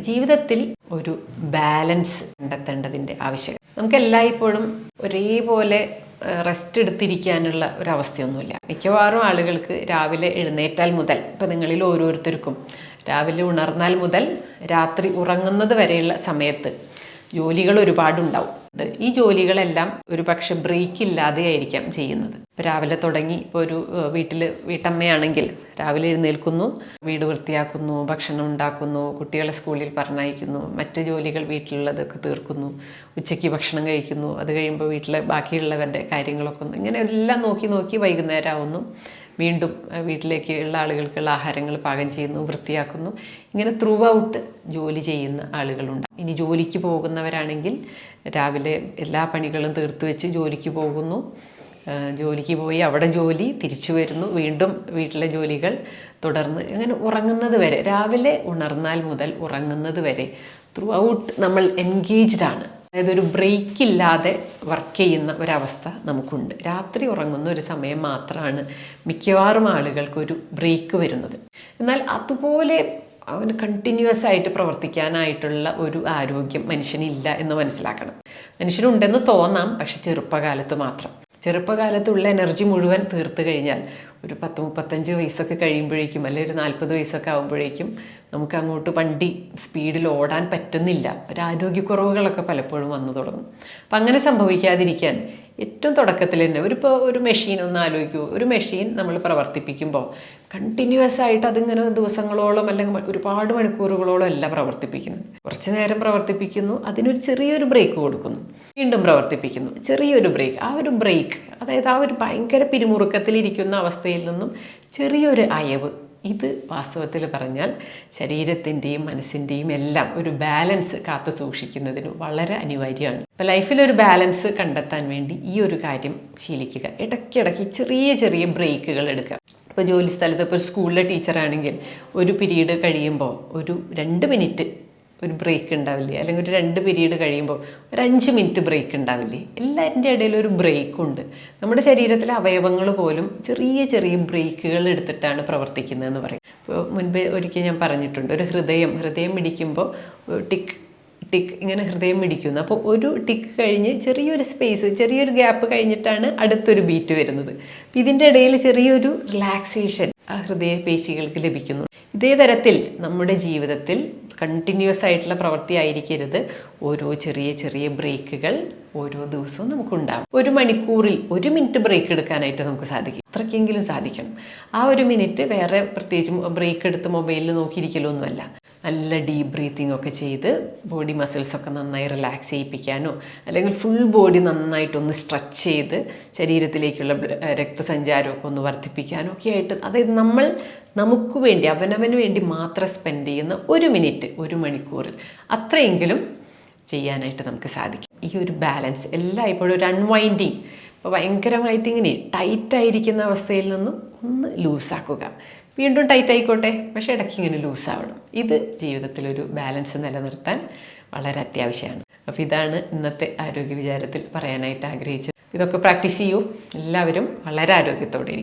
ജീവിതത്തിൽ ഒരു ബാലൻസ് കണ്ടെത്തേണ്ടതിന്റെ ആവശ്യം നമുക്ക് എല്ലായ്പ്പോഴും ഒരേപോലെ റെസ്റ്റ് എടുത്തിരിക്കാനുള്ള ഒരു അവസ്ഥയൊന്നുമില്ല മിക്കവാറും ആളുകൾക്ക് രാവിലെ എഴുന്നേറ്റാൽ മുതൽ ഇപ്പം നിങ്ങളിൽ ഓരോരുത്തർക്കും രാവിലെ ഉണർന്നാൽ മുതൽ രാത്രി ഉറങ്ങുന്നത് വരെയുള്ള സമയത്ത് ജോലികൾ ഒരുപാടുണ്ടാവും ഈ ജോലികളെല്ലാം ഒരു പക്ഷെ ബ്രേക്ക് ഇല്ലാതെ ആയിരിക്കാം ചെയ്യുന്നത്. രാവിലെ തുടങ്ങി ഇപ്പോൾ ഒരു വീട്ടിൽ വീട്ടമ്മയാണെങ്കിൽ രാവിലെ എഴുന്നേൽക്കുന്നു വീട് വൃത്തിയാക്കുന്നു ഭക്ഷണം ഉണ്ടാക്കുന്നു കുട്ടികളെ സ്കൂളിൽ പറഞ്ഞയക്കുന്നു മറ്റ് ജോലികൾ വീട്ടിലുള്ളതൊക്കെ തീർക്കുന്നു ഉച്ചയ്ക്ക് ഭക്ഷണം കഴിക്കുന്നു അത് കഴിയുമ്പോൾ വീട്ടിലെ ബാക്കിയുള്ളവരുടെ കാര്യങ്ങളൊക്കെ ഒന്ന് ഇങ്ങനെ എല്ലാം നോക്കി നോക്കി വൈകുന്നേരം ആവുന്നു വീണ്ടും വീട്ടിലേക്ക് ഉള്ള ആളുകൾക്കുള്ള ആഹാരങ്ങൾ പാകം ചെയ്യുന്നു വൃത്തിയാക്കുന്നു. ഇങ്ങനെ ത്രൂ ഔട്ട് ജോലി ചെയ്യുന്ന ആളുകളുണ്ട്. ഇനി ജോലിക്ക് പോകുന്നവരാണെങ്കിൽ രാവിലെ എല്ലാ പണികളും തീർത്തു വെച്ച് ജോലിക്ക് പോകുന്നു. ജോലിക്ക് പോയി അവിടെ ജോലി തിരിച്ചു വരുന്നു. വീണ്ടും വീട്ടിലെ ജോലികൾ തുടർന്ന് അങ്ങനെ ഉറങ്ങുന്നത് വരെ രാവിലെ ഉണർന്നാൽ മുതൽ ഉറങ്ങുന്നത് വരെ ത്രൂ ഔട്ട് നമ്മൾ എൻഗേജ്ഡ് ആണ്. അതായത് ഒരു ബ്രേക്ക് ഇല്ലാതെ വർക്ക് ചെയ്യുന്ന ഒരവസ്ഥ നമുക്കുണ്ട്. രാത്രി ഉറങ്ങുന്ന ഒരു സമയം മാത്രമാണ് മിക്കവാറും ആളുകൾക്ക് ഒരു ബ്രേക്ക് വരുന്നത്. എന്നാൽ അതുപോലെ അവന് കണ്ടിന്യൂസ് ആയിട്ട് പ്രവർത്തിക്കാനായിട്ടുള്ള ഒരു ആരോഗ്യം മനുഷ്യനില്ല എന്ന് മനസ്സിലാക്കണം. മനുഷ്യനുണ്ടെന്ന് തോന്നാം പക്ഷെ ചെറുപ്പകാലത്ത് മാത്രം. ചെറുപ്പകാലത്തുള്ള എനർജി മുഴുവൻ തീർത്ത് കഴിഞ്ഞാൽ ഒരു പത്ത് മുപ്പത്തഞ്ച് വയസ്സൊക്കെ കഴിയുമ്പോഴേക്കും അല്ലെങ്കിൽ ഒരു നാൽപ്പത് വയസ്സൊക്കെ ആകുമ്പോഴേക്കും നമുക്ക് അങ്ങോട്ട് വണ്ടി സ്പീഡിൽ ഓടാൻ പറ്റുന്നില്ല. ഒരു ആരോഗ്യക്കുറവുകളൊക്കെ പലപ്പോഴും വന്നു തുടങ്ങും. അപ്പം അങ്ങനെ സംഭവിക്കാതിരിക്കാൻ ഏറ്റവും തുടക്കത്തിൽ തന്നെ ഒരു ഇപ്പോൾ ഒരു മെഷീൻ ഒന്ന് ആലോചിക്കൂ. ഒരു മെഷീൻ നമ്മൾ പ്രവർത്തിപ്പിക്കുമ്പോൾ കണ്ടിന്യൂസ് ആയിട്ട് അതിങ്ങനെ ദിവസങ്ങളോളം അല്ലെങ്കിൽ ഒരുപാട് മണിക്കൂറുകളോളം അല്ല പ്രവർത്തിപ്പിക്കുന്നത്. കുറച്ച് നേരം പ്രവർത്തിപ്പിക്കുന്നു അതിനൊരു ചെറിയൊരു ബ്രേക്ക് കൊടുക്കുന്നു. വീണ്ടും പ്രവർത്തിപ്പിക്കുന്നു. ചെറിയൊരു ബ്രേക്ക് ആ ഒരു ബ്രേക്ക് അതായത് ആ ഒരു ഭയങ്കര പിരിമുറുക്കത്തിലിരിക്കുന്ന അവസ്ഥയിൽ നിന്നും ചെറിയൊരു അയവ്. ഇത് വാസ്തവത്തിൽ പറഞ്ഞാൽ ശരീരത്തിന്റെയും മനസ്സിന്റെയും എല്ലാം ഒരു ബാലൻസ് കാത്തു സൂക്ഷിക്കുന്നതിന് വളരെ അനിവാര്യമാണ്. അപ്പോൾ ലൈഫിലൊരു ബാലൻസ് കണ്ടെത്താൻ വേണ്ടി ഈ ഒരു കാര്യം ശീലിക്കുക. ഇടയ്ക്കിടയ്ക്ക് ചെറിയ ചെറിയ ബ്രേക്കുകൾ എടുക്കുക. ഇപ്പോൾ ജോലി സ്ഥലത്ത് ഇപ്പോൾ ഒരു സ്കൂളിലെ ടീച്ചറാണെങ്കിൽ ഒരു പീരീഡ് കഴിയുമ്പോൾ ഒരു രണ്ട് മിനിറ്റ് ഒരു ബ്രേക്ക് ഉണ്ടാവില്ലേ? അല്ലെങ്കിൽ ഒരു രണ്ട് പീരീഡ് കഴിയുമ്പോൾ ഒരു അഞ്ച് മിനിറ്റ് ബ്രേക്ക് ഉണ്ടാവില്ലേ? എല്ലാവരുടെ ഇടയിൽ ഒരു ബ്രേക്ക് ഉണ്ട്. നമ്മുടെ ശരീരത്തിലെ അവയവങ്ങൾ പോലും ചെറിയ ചെറിയ ബ്രേക്കുകൾ എടുത്തിട്ടാണ് പ്രവർത്തിക്കുന്നതെന്ന് പറയും. ഇപ്പോൾ മുൻപ് ഒരിക്കൽ ഞാൻ പറഞ്ഞിട്ടുണ്ട്. ഒരു ഹൃദയം ഹൃദയം മിടിക്കുമ്പോൾ ടിക്ക് ടിക്ക് ഇങ്ങനെ ഹൃദയം മിടിക്കുന്നു അപ്പോൾ ഒരു ടിക്ക് കഴിഞ്ഞ് ചെറിയൊരു സ്പേസ് ചെറിയൊരു ഗ്യാപ്പ് കഴിഞ്ഞിട്ടാണ് അടുത്തൊരു ബീറ്റ് വരുന്നത്. ഇതിന്റെ ഇടയിൽ ചെറിയൊരു റിലാക്സേഷൻ ആ ഹൃദയ പേശികൾക്ക് ലഭിക്കുന്നു. ഇതേ തരത്തിൽ നമ്മുടെ ജീവിതത്തിൽ കണ്ടിന്യൂസ് ആയിട്ടുള്ള പ്രവൃത്തി ആയിരിക്കരുത്. ഓരോ ചെറിയ ചെറിയ ബ്രേക്കുകൾ ഓരോ ദിവസവും നമുക്കുണ്ടാകും ഒരു മണിക്കൂറിൽ ഒരു മിനിറ്റ് ബ്രേക്ക് എടുക്കാനായിട്ട് നമുക്ക് സാധിക്കും. അത്രയ്ക്കെങ്കിലും സാധിക്കണം. ആ ഒരു മിനിറ്റ് വേറെ പ്രത്യേകിച്ച് ബ്രേക്ക് എടുത്ത് മൊബൈലിൽ നോക്കിയിരിക്കലൊന്നുമല്ല. നല്ല ഡീപ്പ് ബ്രീത്തിങ് ഒക്കെ ചെയ്ത് ബോഡി മസിൽസൊക്കെ നന്നായി റിലാക്സ് ചെയ്യിപ്പിക്കാനോ അല്ലെങ്കിൽ ഫുൾ ബോഡി നന്നായിട്ടൊന്ന് സ്ട്രെച്ച് ചെയ്ത് ശരീരത്തിലേക്കുള്ള രക്തസഞ്ചാരമൊക്കെ ഒന്ന് വർദ്ധിപ്പിക്കാനോ ഒക്കെ ആയിട്ട് അതായത് നമ്മൾ നമുക്ക് വേണ്ടി അവനവന് വേണ്ടി മാത്രം സ്പെൻഡ് ചെയ്യുന്ന ഒരു മിനിറ്റ് ഒരു മണിക്കൂറിൽ അത്രയെങ്കിലും ചെയ്യാനായിട്ട് നമുക്ക് സാധിക്കും. ഈ ഒരു ബാലൻസ് എല്ലായ്പ്പോഴും ഒരു അൺവൈൻഡിങ് ഇപ്പോൾ ഭയങ്കരമായിട്ട് ഇങ്ങനെ ടൈറ്റായിരിക്കുന്ന അവസ്ഥയിൽ നിന്നും ഒന്ന് ലൂസാക്കുക. വീണ്ടും ടൈറ്റ് ആയിക്കോട്ടെ. പക്ഷേ ഇടയ്ക്ക് ഇങ്ങനെ ലൂസാവണം. ഇത് ജീവിതത്തിലൊരു ബാലൻസ് നിലനിർത്താൻ വളരെ അത്യാവശ്യമാണ്. അപ്പോൾ ഇതാണ് ഇന്നത്തെ ആരോഗ്യ വിചാരത്തിൽ പറയാനായിട്ട് ആഗ്രഹിച്ചത്. ഇതൊക്കെ പ്രാക്ടീസ് ചെയ്യൂ. എല്ലാവരും വളരെ ആരോഗ്യത്തോടെ